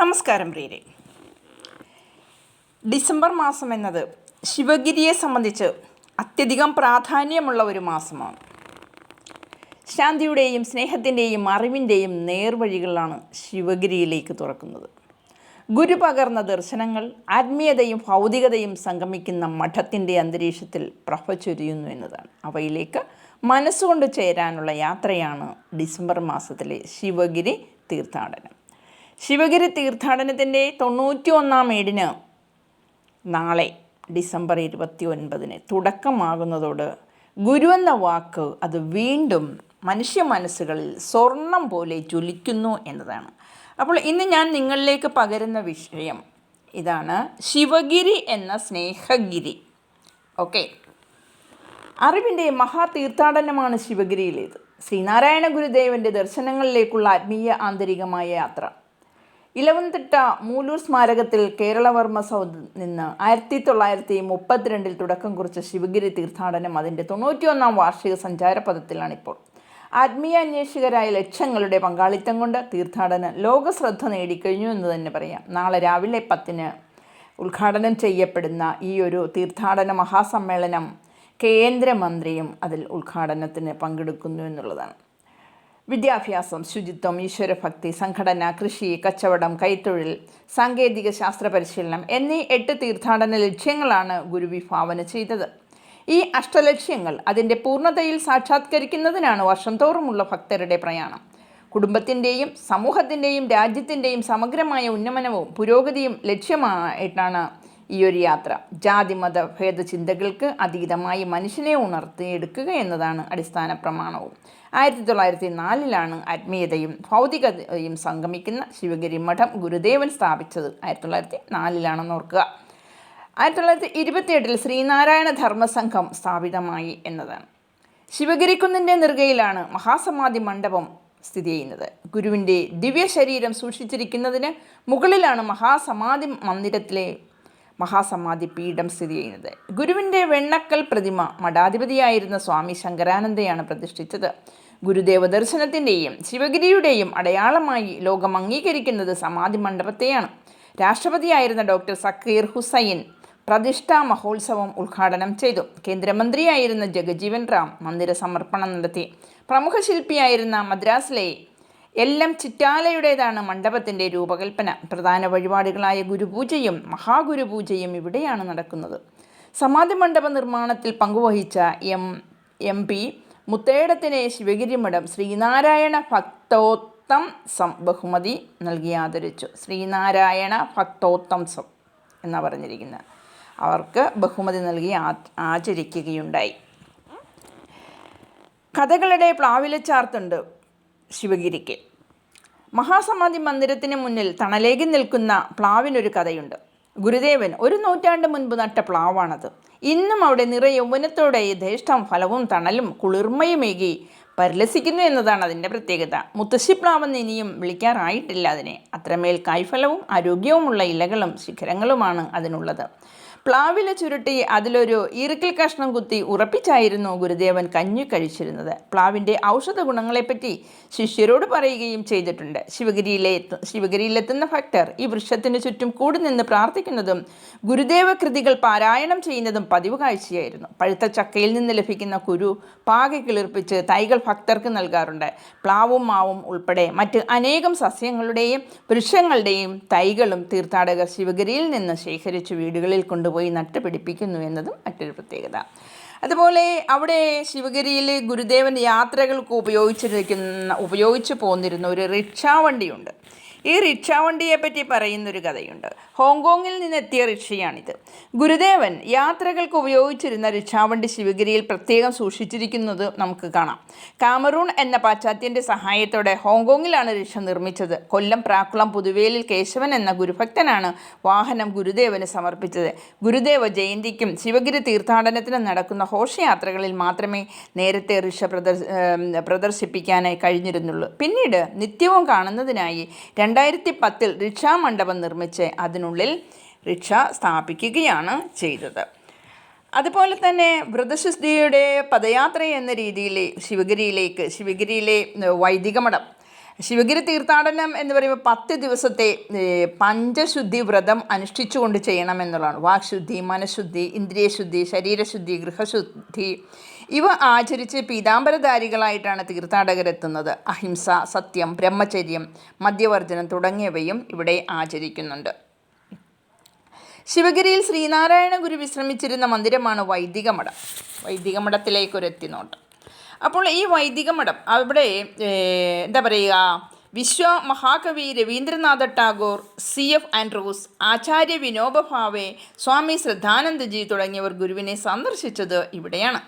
നമസ്കാരം പ്രിയരെ. ഡിസംബർ മാസം എന്നത് ശിവഗിരിയെ സംബന്ധിച്ച് അത്യധികം പ്രാധാന്യമുള്ള ഒരു മാസമാണ്. ശാന്തിയുടെയും സ്നേഹത്തിന്റെയും അറിവിന്റെയും നേർവഴികളാണ് ശിവഗിരിയിലേക്ക് തുറക്കുന്നത്. ഗുരു പകർന്ന ദർശനങ്ങൾ ആത്മീയതയും ഭൗതികതയും സംഗമിക്കുന്ന മഠത്തിന്റെ അന്തരീക്ഷത്തിൽ പ്രഭ ചൊരിയുന്നു എന്നതാണ്. അവയിലേക്ക് മനസ്സുകൊണ്ട് ചേരാനുള്ള യാത്രയാണ് ഡിസംബർ മാസത്തിലെ ശിവഗിരി തീർത്ഥാടനം. ശിവഗിരി തീർത്ഥാടനത്തിന്റെ തൊണ്ണൂറ്റി ഒന്നാം ഏടിന് നാളെ ഡിസംബർ ഇരുപത്തി ഒൻപതിന് തുടക്കമാകുന്നതോട് ഗുരു എന്ന വാക്ക് അത് വീണ്ടും മനുഷ്യ മനസ്സുകളിൽ സ്വർണം പോലെ ജ്വലിക്കുന്നു എന്നതാണ്. അപ്പോൾ ഇന്ന് ഞാൻ നിങ്ങളിലേക്ക് പകരുന്ന വിഷയം ഇതാണ് ശിവഗിരി എന്ന സ്നേഹഗിരി. ഓക്കെ. അറിവിന്റെ മഹാതീർത്ഥാടനമാണ് ശിവഗിരിയിലേത്. ശ്രീനാരായണ ഗുരുദേവന്റെ ദർശനങ്ങളിലേക്കുള്ള ആത്മീയ ആന്തരികമായ യാത്ര. ഇലവന്തിട്ട മൂലൂർ സ്മാരകത്തിൽ കേരളവർമ്മ സൗദ് നിന്ന് ആയിരത്തി തൊള്ളായിരത്തി മുപ്പത്തിരണ്ടിൽ തുടക്കം കുറിച്ച ശിവഗിരി തീർത്ഥാടനം അതിന്റെ തൊണ്ണൂറ്റിയൊന്നാം വാർഷിക സഞ്ചാരപഥത്തിലാണിപ്പോൾ. ആത്മീയ അന്വേഷകരായ ലക്ഷങ്ങളുടെ പങ്കാളിത്തം കൊണ്ട് തീർത്ഥാടനം ലോകശ്രദ്ധ നേടിക്കഴിഞ്ഞു എന്ന് തന്നെ പറയാം. നാളെ രാവിലെ പത്തിന് ഉദ്ഘാടനം ചെയ്യപ്പെടുന്ന ഈ ഒരു തീർത്ഥാടന മഹാസമ്മേളനം കേന്ദ്രമന്ത്രിയും അതിൽ ഉദ്ഘാടനത്തിന് പങ്കെടുക്കുന്നു എന്നുള്ളതാണ്. വിദ്യാഭ്യാസം ശുചിത്വം ഈശ്വരഭക്തി സംഘടന കൃഷി കച്ചവടം കൈത്തൊഴിൽ സാങ്കേതിക ശാസ്ത്ര പരിശീലനം എന്നീ എട്ട് തീർത്ഥാടന ലക്ഷ്യങ്ങളാണ് ഗുരു വിഭാവന ചെയ്തത്. ഈ അഷ്ടലക്ഷ്യങ്ങൾ അതിന്റെ പൂർണതയിൽ സാക്ഷാത്കരിക്കുന്നതിനാണ് വർഷം തോറുമുള്ള ഭക്തരുടെ പ്രയാണം. കുടുംബത്തിന്റെയും സമൂഹത്തിന്റെയും രാജ്യത്തിന്റെയും സമഗ്രമായ ഉന്നമനവും പുരോഗതിയും ലക്ഷ്യമായിട്ടാണ് ഈ ഒരു യാത്ര ജാതി മത ഭേദചിന്തകൾക്ക് അതീതമായി മനുഷ്യനെ ഉണർത്തിയെടുക്കുക എന്നതാണ് അടിസ്ഥാന പ്രമാണവും. ആയിരത്തി തൊള്ളായിരത്തി നാലിലാണ് ആത്മീയതയും ഭൗതികതയും സംഗമിക്കുന്ന ശിവഗിരി മഠം ഗുരുദേവൻ സ്ഥാപിച്ചത്. ആയിരത്തി തൊള്ളായിരത്തി നാലിലാണെന്ന് ഓർക്കുക. ആയിരത്തി തൊള്ളായിരത്തി ഇരുപത്തിയെട്ടിൽ ശ്രീനാരായണ ധർമ്മസംഘം സ്ഥാപിതമായി എന്നതാണ്. ശിവഗിരിക്കുന്നിന്റെ നെറുകയിലാണ് മഹാസമാധി മണ്ഡപം സ്ഥിതി ചെയ്യുന്നത്. ഗുരുവിന്റെ ദിവ്യ ശരീരം സൂക്ഷിച്ചിരിക്കുന്നതിന് മുകളിലാണ് മഹാസമാധി മന്ദിരത്തിലെ മഹാസമാധി പീഠം സ്ഥിതി ചെയ്യുന്നത്. ഗുരുവിന്റെ വെണ്ണക്കൽ പ്രതിമ മഠാധിപതിയായിരുന്ന സ്വാമി ശങ്കരാനന്ദയാണ് പ്രതിഷ്ഠിച്ചത്. ഗുരുദേവ ദർശനത്തിന്റെയും ശിവഗിരിയുടെയും അടയാളമായി ലോകം അംഗീകരിക്കുന്നത് സമാധി മണ്ഡപത്തെയാണ്. രാഷ്ട്രപതിയായിരുന്ന ഡോക്ടർ സക്കീർ ഹുസൈൻ പ്രതിഷ്ഠാ മഹോത്സവം ഉദ്ഘാടനം ചെയ്തു. കേന്ദ്രമന്ത്രിയായിരുന്ന ജഗജീവൻ റാം മന്ദിര സമർപ്പണം നടത്തി. പ്രമുഖ ശില്പിയായിരുന്ന മദ്രാസിലെ എൽ എം ചിറ്റാലയുടേതാണ് മണ്ഡപത്തിന്റെ രൂപകൽപ്പന. പ്രധാന വഴിപാടുകളായ ഗുരുപൂജയും മഹാഗുരുപൂജയും ഇവിടെയാണ് നടക്കുന്നത്. സമാധി മണ്ഡപ നിർമ്മാണത്തിൽ പങ്കുവഹിച്ച എം എം പി മുത്തേടത്തിനെ ശിവഗിരി മഠം ശ്രീനാരായണ ഭക്തോത്തം സം ബഹുമതി നൽകി ആദരിച്ചു. ശ്രീനാരായണ ഭക്തോത്തം സം എന്നാണ് പറഞ്ഞിരിക്കുന്നത്. അവർക്ക് ബഹുമതി നൽകി ആചരിക്കുകയുണ്ടായി. കഥകളുടെ പ്ലാവിലച്ചാർത്തുണ്ട് ശിവഗിരിക്ക്. മഹാസമാധി മന്ദിരത്തിന് മുന്നിൽ തണലേകി നിൽക്കുന്ന പ്ലാവിനൊരു കഥയുണ്ട്. ഗുരുദേവൻ ഒരു നൂറ്റാണ്ട് മുൻപ് നട്ട പ്ലാവാണത്. ഇന്നും അവിടെ നിറയെ യൗവനത്തോടെ യഥേഷ്ടം ഫലവും തണലും കുളിർമയുമേകി പരിലസിക്കുന്നു എന്നതാണ് അതിന്റെ പ്രത്യേകത. മുത്തശ്ശിപ്ലാവെന്ന് ഇനിയും വിളിക്കാറായിട്ടില്ല അതിനെ. അത്രമേൽ കായ്ഫലവും ആരോഗ്യവുമുള്ള ഇലകളും ശിഖരങ്ങളുമാണ് അതിനുള്ളത്. പ്ലാവില ചുരുട്ടി അതിലൊരു ഇറുക്കിൽ കഷ്ണം കുത്തി ഉറപ്പിച്ചായിരുന്നു ഗുരുദേവൻ കഞ്ഞി കഴിച്ചിരുന്നത്. പ്ലാവിന്റെ ഔഷധ ഗുണങ്ങളെപ്പറ്റി ശിഷ്യരോട് പറയുകയും ചെയ്തിട്ടുണ്ട്. ശിവഗിരിയിലെ ശിവഗിരിയിലെത്തുന്ന ഭക്തർ ഈ വൃക്ഷത്തിന് ചുറ്റും കൂടി നിന്ന് പ്രാർത്ഥിക്കുന്നതും ഗുരുദേവ കൃതികൾ പാരായണം ചെയ്യുന്നതും പതിവ് കാഴ്ചയായിരുന്നു. പഴുത്ത ചക്കയിൽ നിന്ന് ലഭിക്കുന്ന കുരു പാകെ കിളിർപ്പിച്ച് തൈകൾ ഭക്തർക്ക് നൽകാറുണ്ട്. പ്ലാവും മാവും ഉൾപ്പെടെ മറ്റ് അനേകം സസ്യങ്ങളുടെയും വൃക്ഷങ്ങളുടെയും തൈകളും തീർത്ഥാടകർ ശിവഗിരിയിൽ നിന്ന് ശേഖരിച്ച് വീടുകളിൽ കൊണ്ടുപോയി നട്ടുപിടിപ്പിക്കുന്നു എന്നതും മറ്റൊരു പ്രത്യേകത. അതുപോലെ അവിടെ ശിവഗിരിയിൽ ഗുരുദേവൻ യാത്രകൾക്ക് ഉപയോഗിച്ചിരിക്കുന്ന ഉപയോഗിച്ചു പോന്നിരുന്ന ഒരു റിക്ഷാ വണ്ടിയുണ്ട്. ഈ റിക്ഷ വണ്ടിയെപ്പറ്റി പറയുന്നൊരു കഥയുണ്ട്. ഹോങ്കോങ്ങിൽ നിന്നെത്തിയ റിക്ഷയാണിത് ഗുരുദേവൻ യാത്രകൾക്ക് ഉപയോഗിച്ചിരുന്ന റിക്ഷാവണ്ടി ശിവഗിരിയിൽ പ്രത്യേകം സൂക്ഷിച്ചിരിക്കുന്നത് നമുക്ക് കാണാം. കാമറൂൺ എന്ന പാശ്ചാത്യന്റെ സഹായത്തോടെ ഹോങ്കോങ്ങിലാണ് റിക്ഷ നിർമ്മിച്ചത്. കൊല്ലം പ്രാക്കുളം പുതുവേലിൽ കേശവൻ എന്ന ഗുരുഭക്തനാണ് വാഹനം ഗുരുദേവന് സമർപ്പിച്ചത്. ഗുരുദേവ ജയന്തിക്കും ശിവഗിരി തീർത്ഥാടനത്തിനും നടക്കുന്ന ഘോഷയാത്രകളിൽ മാത്രമേ നേരത്തെ റിക്ഷ പ്രദർശ പ്രദർശിപ്പിക്കാനായി കഴിഞ്ഞിരുന്നുള്ളൂ. പിന്നീട് നിത്യവും കാണുന്നതിനായി രണ്ടായിരത്തി പത്തിൽ മണ്ഡപം നിർമ്മിച്ച് അതിനുള്ളിൽ റിക്ഷ സ്ഥാപിക്കുകയാണ് ചെയ്തത്. അതുപോലെ തന്നെ വ്രതശുദ്ധിയുടെ പദയാത്ര എന്ന രീതിയിൽ ശിവഗിരിയിലേക്ക് ശിവഗിരിയിലെ വൈദിക മഠം ശിവഗിരി തീർത്ഥാടനം എന്ന് പറയുമ്പോൾ പത്ത് ദിവസത്തെ പഞ്ചശുദ്ധി വ്രതം അനുഷ്ഠിച്ചുകൊണ്ട് ചെയ്യണം എന്നുള്ളതാണ്. വാക്ശുദ്ധി മനഃശുദ്ധി ഇന്ദ്രിയശുദ്ധി ശരീരശുദ്ധി ഗൃഹശുദ്ധി ഇവ ആചരിച്ച് പീതാംബരധാരികളായിട്ടാണ് തീർത്ഥാടകരെത്തുന്നത്. അഹിംസ സത്യം ബ്രഹ്മചര്യം മദ്യവർജനം തുടങ്ങിയവയും ഇവിടെ ആചരിക്കുന്നുണ്ട്. ശിവഗിരിയിൽ ശ്രീനാരായണ ഗുരു വിശ്രമിച്ചിരുന്ന മന്ദിരമാണ് വൈദിക മഠം വൈദിക മഠത്തിലേക്കൊരു എത്തിനോട്ടം. അപ്പോൾ ഈ വൈദിക മഠം അവിടെ എന്താ പറയുക വിശ്വ മഹാകവി Rabindranath Tagore C F Andrews Acharya Vinoba Bhave Swami Shraddhanandji തുടങ്ങിയവർ ഗുരുവിനെ സന്ദർശിച്ചത് ഇവിടെയാണ്.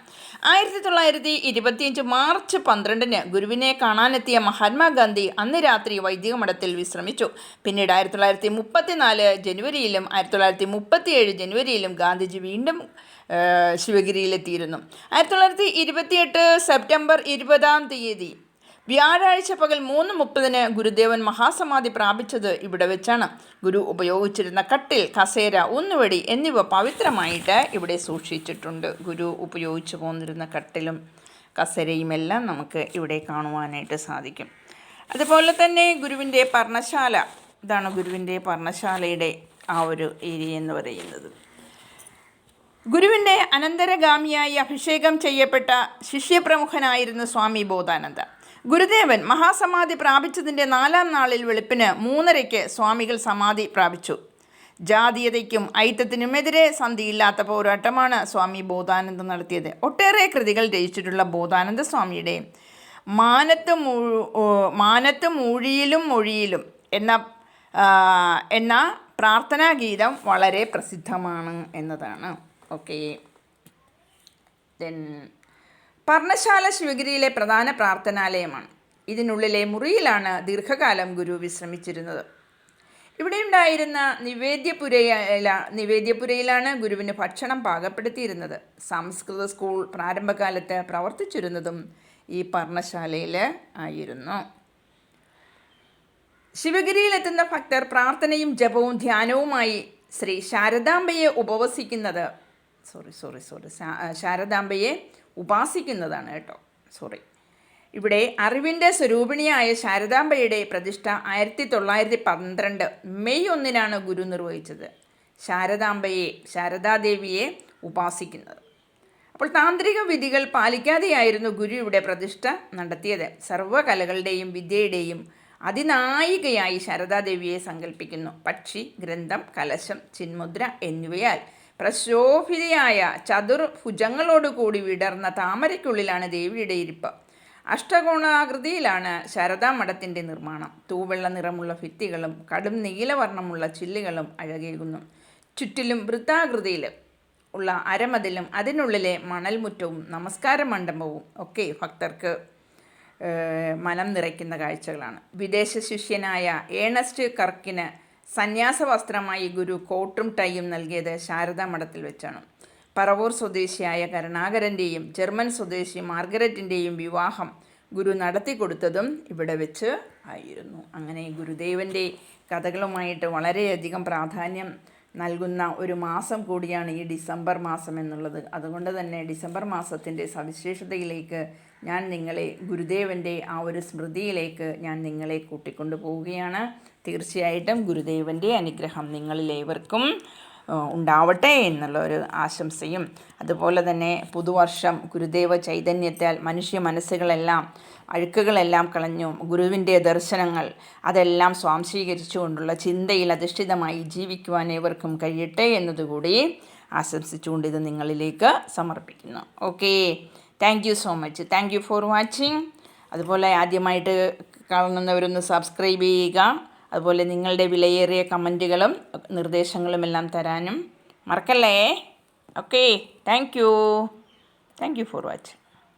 ആയിരത്തി തൊള്ളായിരത്തി ഇരുപത്തിയഞ്ച് മാർച്ച് പന്ത്രണ്ടിന് ഗുരുവിനെ കാണാനെത്തിയ മഹാത്മാഗാന്ധി അന്ന് രാത്രി വൈദിക മഠത്തിൽ വിശ്രമിച്ചു. പിന്നീട് ആയിരത്തി തൊള്ളായിരത്തി മുപ്പത്തിനാല് ജനുവരിയിലും ആയിരത്തി തൊള്ളായിരത്തി മുപ്പത്തിയേഴ് ജനുവരിയിലും ഗാന്ധിജി വീണ്ടും ശിവഗിരിയിലെത്തിയിരുന്നു. ആയിരത്തി തൊള്ളായിരത്തി ഇരുപത്തിയെട്ട് സെപ്റ്റംബർ ഇരുപതാം തീയതി വ്യാഴാഴ്ച പകൽ മൂന്ന് മുപ്പതിന് ഗുരുദേവൻ മഹാസമാധി പ്രാപിച്ചത് ഇവിടെ വെച്ചാണ്. ഗുരു ഉപയോഗിച്ചിരുന്ന കട്ടിൽ കസേര ഊന്നുവടി എന്നിവ പവിത്രമായിട്ട് ഇവിടെ സൂക്ഷിച്ചിട്ടുണ്ട്. ഗുരു ഉപയോഗിച്ചു പോന്നിരുന്ന കട്ടിലും കസേരയുമെല്ലാം നമുക്ക് ഇവിടെ കാണുവാനായിട്ട് സാധിക്കും. അതുപോലെ തന്നെ ഗുരുവിന്റെ പർണശാല ഇതാണ് ഗുരുവിന്റെ പർണശാലയുടെ ആ ഒരു ഏരിയ എന്ന് പറയുന്നത്. ഗുരുവിന്റെ അനന്തരഗാമിയായി അഭിഷേകം ചെയ്യപ്പെട്ട ശിഷ്യപ്രമുഖനായിരുന്നു സ്വാമി ബോധാനന്ദ. ഗുരുദേവൻ മഹാസമാധി പ്രാപിച്ചതിന്റെ നാലാം നാളിൽ വെളുപ്പിന് മൂന്നരയ്ക്ക് സ്വാമികൾ സമാധി പ്രാപിച്ചു. ജാതീയതയ്ക്കും ഐത്തത്തിനുമെതിരെ സന്ധിയില്ലാത്ത പോരാട്ടമാണ് സ്വാമി ബോധാനന്ദ നടത്തിയത്. ഒട്ടേറെ കൃതികൾ രചിച്ചിട്ടുള്ള ബോധാനന്ദ സ്വാമിയുടെ മാനത്ത് മാനത്ത് മൂഴിയിലും മൊഴിയിലും എന്ന എന്ന പ്രാർത്ഥനാ ഗീതം വളരെ പ്രസിദ്ധമാണ് എന്നതാണ്. ഓക്കെ. ദെൻ പർണശാല ശിവഗിരിയിലെ പ്രധാന പ്രാർത്ഥനാലയമാണ്. ഇതിനുള്ളിലെ മുറിയിലാണ് ദീർഘകാലം ഗുരു വിശ്രമിച്ചിരുന്നത്. ഇവിടെ ഉണ്ടായിരുന്ന നിവേദ്യപുരയില നിവേദ്യപുരയിലാണ് ഗുരുവിന് ഭക്ഷണം പാകപ്പെടുത്തിയിരുന്നത്. സംസ്കൃത സ്കൂൾ പ്രാരംഭകാലത്ത് പ്രവർത്തിച്ചിരുന്നതും ഈ പർണശാലയിൽ ആയിരുന്നു. ശിവഗിരിയിലെത്തുന്ന ഭക്തർ പ്രാർത്ഥനയും ജപവും ധ്യാനവുമായി ശ്രീ ശാരദാംബയെ ഉപവസിക്കുന്നത് സോറി സോറി സോറി ശാരദാംബയെ ഉപാസിക്കുന്നതാണ് കേട്ടോ. സോറി ഇവിടെ അറിവിന്റെ സ്വരൂപിണിയായ ശാരദാംബയുടെ പ്രതിഷ്ഠ ആയിരത്തി തൊള്ളായിരത്തി പന്ത്രണ്ട് മെയ് ഒന്നിനാണ് ഗുരു നിർവഹിച്ചത്. ശാരദാംബയെ ശാരദാദേവിയെ ഉപാസിക്കുന്നത്. അപ്പോൾ താന്ത്രിക വിധികൾ പാലിക്കാതെയായിരുന്നു ഗുരു ഇവിടെ പ്രതിഷ്ഠ നടത്തിയത്. സർവകലകളുടെയും വിദ്യയുടെയും അതിനായികയായി ശാരദാദേവിയെ സങ്കല്പിക്കുന്നു പക്ഷി ഗ്രന്ഥം കലശം ചിന്മുദ്ര എന്നിവയാൽ പ്രശോഭിതയായ ചതുർഭുജങ്ങളോടുകൂടി വിടർന്ന താമരയ്ക്കുള്ളിലാണ് ദേവിയുടെ ഇരിപ്പ്. അഷ്ടകോണാകൃതിയിലാണ് ശാരദാ മഠത്തിന്റെ നിർമ്മാണം. തൂവെള്ള നിറമുള്ള ഭിത്തികളും കടും നീലവർണമുള്ള ചില്ലുകളും അഴകേകുന്നു. ചുറ്റിലും വൃത്താകൃതിയിൽ ഉള്ള അരമതിലും അതിനുള്ളിലെ മണൽമുറ്റവും നമസ്കാര മണ്ഡപവും ഒക്കെ ഭക്തർക്ക് മനം നിറയ്ക്കുന്ന കാഴ്ചകളാണ്. വിദേശ ശിഷ്യനായ ഏണസ്റ്റ് കർക്കിന് സന്യാസ വസ്ത്രമായി ഗുരു കോട്ടും ടൈയും നൽകിയത് ശാരദാ മഠത്തിൽ വെച്ചാണ്. പറവൂർ സ്വദേശിയായ കരുണാകരന്റെയും ജർമ്മൻ സ്വദേശി മാർഗരറ്റിന്റെയും വിവാഹം ഗുരു നടത്തി കൊടുത്തതും ഇവിടെ വെച്ച് ആയിരുന്നു. അങ്ങനെ ഗുരുദേവന്റെ കഥകളുമായിട്ട് വളരെയധികം പ്രാധാന്യം നൽകുന്ന ഒരു മാസം കൂടിയാണ് ഈ ഡിസംബർ മാസം എന്നുള്ളത്. അതുകൊണ്ട് തന്നെ ഡിസംബർ മാസത്തിന്റെ സവിശേഷതയിലേക്ക് ഞാൻ നിങ്ങളെ ഗുരുദേവന്റെ ആ ഒരു സ്മൃതിയിലേക്ക് ഞാൻ നിങ്ങളെ കൂട്ടിക്കൊണ്ടു പോവുകയാണ്. തീർച്ചയായിട്ടും ഗുരുദേവന്റെ അനുഗ്രഹം നിങ്ങളിലേവർക്കും ഉണ്ടാവട്ടെ എന്നുള്ള ഒരു ആശംസയും. അതുപോലെ തന്നെ പുതുവർഷം ഗുരുദേവ ചൈതന്യത്താൽ മനുഷ്യ മനസ്സുകളെല്ലാം അഴുക്കുകളെല്ലാം കളഞ്ഞു ഗുരുവിന്റെ ദർശനങ്ങൾ അതെല്ലാം സ്വാംശീകരിച്ചുകൊണ്ടുള്ള ചിന്തയിൽ അധിഷ്ഠിതമായി ജീവിക്കുവാൻ ഏവർക്കും കഴിയട്ടെ എന്നതുകൂടി ആശംസിച്ചുകൊണ്ട് ഇത് നിങ്ങളിലേക്ക് സമർപ്പിക്കുന്നു. Okay. Thank you so much thank you for watching അതുപോലെ ആദ്യമായിട്ട് കാണുന്നവരൊന്ന് സബ്സ്ക്രൈബ് ചെയ്യുക. അതുപോലെ നിങ്ങളുടെ വിലയേറിയ കമന്റുകളും നിർദ്ദേശങ്ങളും എല്ലാം തരാനും മറക്കല്ലേ? Okay thank you thank you for watching